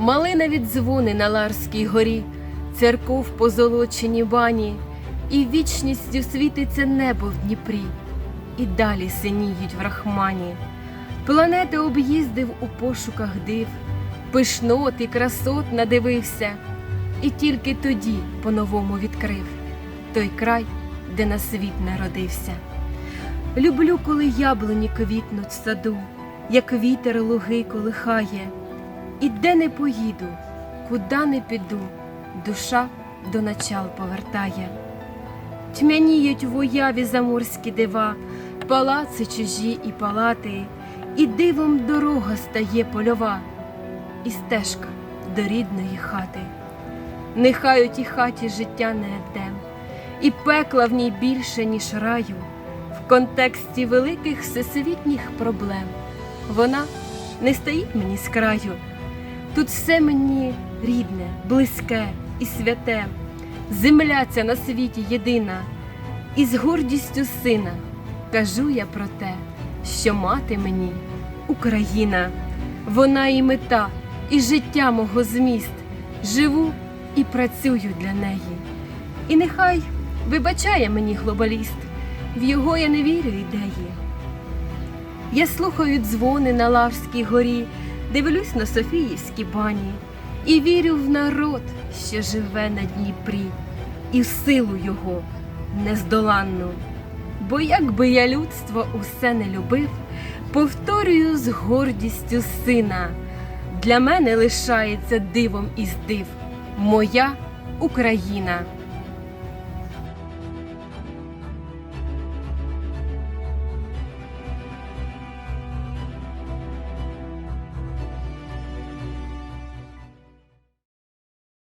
малинові дзвони на Ларській горі, церков позолочені бані, і вічністю світиться небо в Дніпрі, і далі синіють в рахмані. Планети об'їздив у пошуках див, пишнот і красот надивився, і тільки тоді по-новому відкрив той край, де на світ народився. Люблю, коли яблуні квітнуть в саду, як вітер луги колихає, і де не поїду, куда не піду, душа до начал повертає. Тьмяніють в уяві заморські дива, палаци чужі і палати, і дивом дорога стає польова, і стежка до рідної хати. Нехай у тій хаті життя не едем, і пекла в ній більше, ніж раю, в контексті великих всесвітніх проблем. Вона не стоїть мені з краю. Тут все мені рідне, близьке і святе, земля ця на світі єдина, і з гордістю сина кажу я про те, що мати мені Україна, вона і мета, і життя мого зміст, живу і працюю для неї. І нехай вибачає мені глобаліст, в його я не вірю ідеї. Я слухаю дзвони на Лавській горі, дивлюсь на Софіївські бані і вірю в народ, що живе на Дніпрі, і в силу його нездоланну. Бо якби я людство усе не любив, повторюю з гордістю сина. Для мене лишається дивом із див моя Україна.